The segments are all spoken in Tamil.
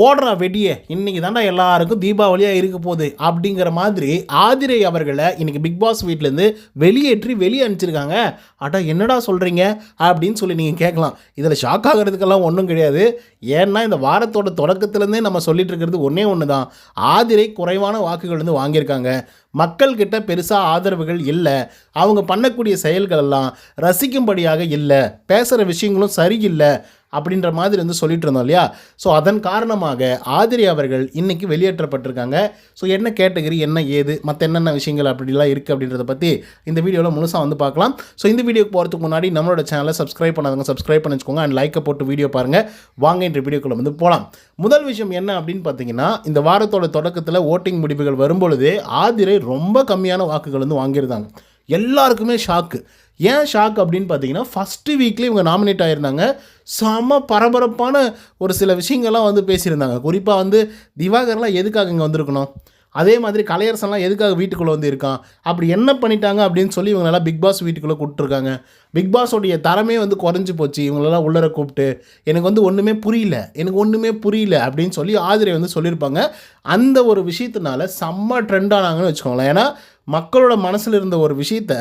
போடுறா வெடியை இன்னைக்கு தாண்டா எல்லாருக்கும் தீபாவளியாக இருக்க போகுது அப்படிங்கிற மாதிரி ஆதிரை அவர்களை இன்னைக்கு பிக் பாஸ் வீட்டிலேருந்து வெளியேற்றி வெளியே அனுப்பிச்சிருக்காங்க அட்டா என்னடா சொல்கிறீங்க அப்படின்னு சொல்லி நீங்கள் கேட்கலாம். இதில் ஷாக் ஆகிறதுக்கெல்லாம் ஒன்றும் கிடையாது. ஏன்னா இந்த வாரத்தோட தொடக்கத்துலேருந்தே நம்ம சொல்லிட்டு இருக்கிறது ஒன்றே ஒன்று தான் ஆதிரை குறைவான வாக்குகள் வந்து வாங்கியிருக்காங்க. மக்கள்கிட்ட பெருசாக ஆதரவுகள் இல்லை. அவங்க பண்ணக்கூடிய செயல்கள் எல்லாம் ரசிக்கும்படியாக இல்லை. பேசுகிற விஷயங்களும் சரியில்லை. அப்படின்ற மாதிரி வந்து சொல்லிட்டு இருந்தோம் இல்லையா? ஸோ அதன் காரணமாக ஆதிரி அவர்கள் இன்றைக்கி வெளியேற்றப்பட்டிருக்காங்க. ஸோ என்ன கேட்டகரி என்ன ஏது மற்ற என்னென்ன விஷயங்கள் அப்படிலாம் இருக்குது அப்படின்றத பற்றி இந்த வீடியோவில் முழுசாக வந்து பார்க்கலாம். ஸோ இந்த வீடியோக்கு போகிறதுக்கு முன்னாடி நம்மளோட சேனலை சப்ஸ்கிரைப் பண்ணாதவங்க சப்ஸ்கிரைப் பண்ணி வச்சுக்கோங்க அண்ட் லைக்கை போட்டு வீடியோ பாருங்கள் வாங்க இந்த வீடியோக்குள்ளே வந்து போகலாம் முதல் விஷயம் என்ன அப்படின்னு பார்த்தீங்கன்னா இந்த வாரத்தோட தொடக்கத்தில் ஓட்டிங் முடிவுகள் வரும்பொழுது ஆதிரை ரொம்ப கம்மியான வாக்குகள் வந்து வாங்கியிருந்தாங்க. எல்லாருக்குமே ஷாக்கு ஏன் ஷாக் அப்படின்னு பார்த்தீங்கன்னா ஃபஸ்ட்டு வீக்லேயே இவங்க நாமினேட் ஆகியிருந்தாங்க செம பரபரப்பான ஒரு சில விஷயங்கள்லாம் வந்து பேசியிருந்தாங்க. குறிப்பாக வந்து திவாகர்லாம் எதுக்காக இங்கே வந்திருக்கணும்? அதே மாதிரி கலையரசன்லாம் எதுக்காக வீட்டுக்குள்ளே வந்து இருக்கான்? அப்படி என்ன பண்ணிட்டாங்க அப்படின்னு சொல்லி இவங்களெல்லாம் பிக் பாஸ் வீட்டுக்குள்ளே கூப்பிட்ருக்காங்க பிக் பாஸோடைய தரமே வந்து குறைஞ்சி போச்சு. இவங்களெல்லாம் உள்ளர கூப்பிட்டு எனக்கு வந்து ஒன்றுமே புரியல எனக்கு ஒன்றுமே புரியல அப்படின்னு சொல்லி ஆதிரை வந்து சொல்லியிருப்பாங்க. அந்த ஒரு விஷயத்தினால செம்ம ட்ரெண்ட் ஆனாங்கன்னு வச்சுக்கோங்களேன். ஏன்னா மக்களோட மனசில் இருந்த ஒரு விஷயத்த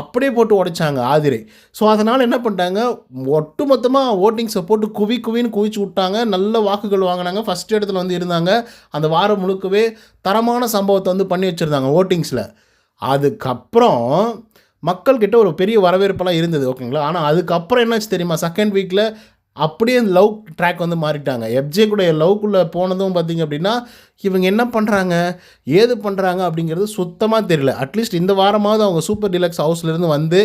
அப்படியே போட்டு உடைச்சாங்க ஆதிரை. ஸோ அதனால் என்ன பண்ணிட்டாங்க? ஒட்டுமொத்தமாக ஓட்டிங்ஸை போட்டு குவி குவின்னு குவிச்சு விட்டாங்க. நல்ல வாக்குகள் வாங்கினாங்க. ஃபஸ்ட் இடத்துல வந்து இருந்தாங்க. அந்த வாரம் முழுக்கவே தரமான சம்பவத்தை வந்து பண்ணி வச்சுருந்தாங்க ஓட்டிங்ஸில் அதுக்கப்புறம் மக்கள்கிட்ட ஒரு பெரிய வரவேற்பெல்லாம் இருந்தது ஓகேங்களா ஆனால் அதுக்கப்புறம் என்னாச்சு தெரியுமா? செகண்ட் வீக்கில் அப்படியே லவ் ட்ராக் வந்து மாறிட்டாங்க. எப்ஜே கூட லவ்க்குள்ளே போனதும் பார்த்தீங்க அப்படின்னா இவங்க என்ன பண்ணுறாங்க ஏது பண்ணுறாங்க அப்படிங்கிறது சுத்தமாக தெரியல. அட்லீஸ்ட் இந்த வாரமாவது அவங்க சூப்பர் டிலக்ஸ் ஹவுஸ்லேருந்து வந்து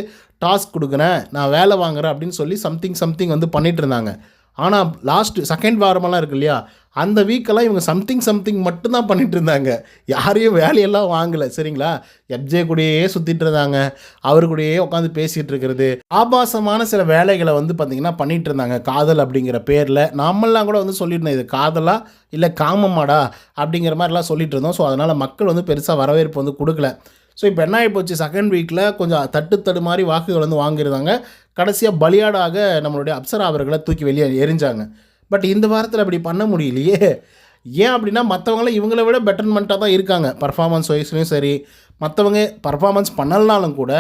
டாஸ்க் கொடுக்குறேன். நான் வேலை வாங்குறேன் அப்படின்னு சொல்லி சம்திங் சம்திங் வந்து பண்ணிகிட்டு இருந்தாங்க. ஆனால் லாஸ்ட் செகண்ட் வாரமெல்லாம் இருக்கு இல்லையா? அந்த வீக்கெல்லாம் இவங்க சம்திங் சம்திங் மட்டும்தான் பண்ணிகிட்டு இருந்தாங்க. யாரையும் வேலையெல்லாம் வாங்கலை. சரிங்களா? எப்ஜே கூடயே சுற்றிட்டு இருந்தாங்க. அவரு கூடயே உட்காந்து பேசிகிட்டு இருக்கிறது. ஆபாசமான சில வேலைகளை வந்து பார்த்திங்கன்னா பண்ணிகிட்டு இருந்தாங்க. காதல் அப்படிங்கிற பேரில். நாமெல்லாம் கூட வந்து சொல்லியிருந்தோம் இது காதலா இல்லை காமமாடா அப்படிங்கிற மாதிரிலாம் சொல்லிகிட்டு இருந்தோம். ஸோ அதனால் மக்கள் வந்து பெருசாக வரவேற்பு வந்து கொடுக்கல. ஸோ இப்போ என்ன ஆகிப்போச்சு செகண்ட் வீக்கில் கொஞ்சம் தட்டு தடு மாதிரி வாக்குகள் வந்து வாங்கியிருந்தாங்க. கடைசியாக பலியாடாக நம்மளுடைய அப்சரா அவர்களை தூக்கி வெளியே எரிஞ்சாங்க. பட் இந்த வாரத்தில் அப்படி பண்ண முடியலையே. ஏன் அப்படின்னா மற்றவங்களாம் இவங்கள விட பெட்டர்மெண்ட்டாக தான் இருக்காங்க. பர்ஃபார்மன்ஸ் வைஸ்லையும் சரி மற்றவங்க பர்ஃபார்மன்ஸ் பண்ணலனாலும் கூட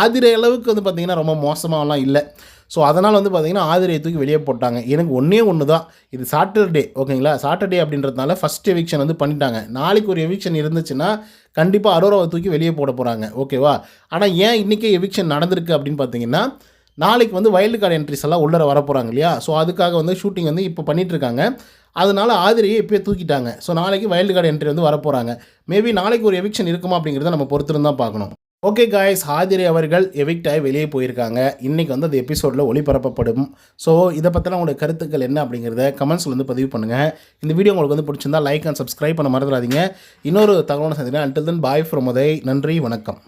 ஆதிர அளவுக்கு வந்து பார்த்திங்கன்னா ரொம்ப மோசமாகலாம் இல்லை. ஸோ அதனால் வந்து பார்த்திங்கன்னா ஆதிரியை தூக்கி வெளியே போட்டாங்க. எனக்கு ஒன்றே ஒன்று தான் இது சாட்டர்டே ஓகேங்களா சாட்டர்டே அப்படின்றதுனால ஃபஸ்ட் எவிக்ஷன் வந்து பண்ணிட்டாங்க. நாளைக்கு ஒரு எவிக்ஷன் இருந்துச்சுன்னா கண்டிப்பாக அரோராவை தூக்கி வெளியே போட போகிறாங்க ஓகேவா ஆனால் ஏன் இன்றைக்கே எவிக்ஷன் நடந்திருக்கு அப்படின்னு பார்த்தீங்கன்னா நாளைக்கு வந்து வைல்டு கார்டு என்ட்ரிஸ் எல்லாம் உள்ளர வர போகிறாங்க இல்லையா? ஸோ அதுக்காக வந்து ஷூட்டிங் வந்து இப்போ பண்ணிகிட்ருக்காங்க அதனால் ஆதிரியை இப்போயே தூக்கிட்டாங்க. ஸோ நாளைக்கு வைல்டு கார்டு என்ட்ரி வந்து வரப்போகிறாங்க மேபி நாளைக்கு ஒரு எவிக்ஷன் இருக்குமா அப்படிங்கிறத நம்ம பொறுத்திருந்தான் பார்க்கணும். ஓகே காய்ஸ் ஹாதிரி அவர்கள் எவிக்டாகி வெளியே போயிருக்காங்க. இன்றைக்கி வந்து அந்த எபிசோடில் ஒளிபரப்பப்படும். ஸோ இதை பற்றின உங்களுடைய கருத்துக்கள் என்ன அப்படிங்கிறத கமெண்ட்ஸில் வந்து பதிவு பண்ணுங்கள் இந்த வீடியோ உங்களுக்கு வந்து பிடிச்சிருந்தா லைக் அண்ட் சப்ஸ்கிரைப் பண்ண மறந்துடாதீங்க. இன்னொரு தகவலை சந்தினா until then bye from Uday நன்றி வணக்கம்.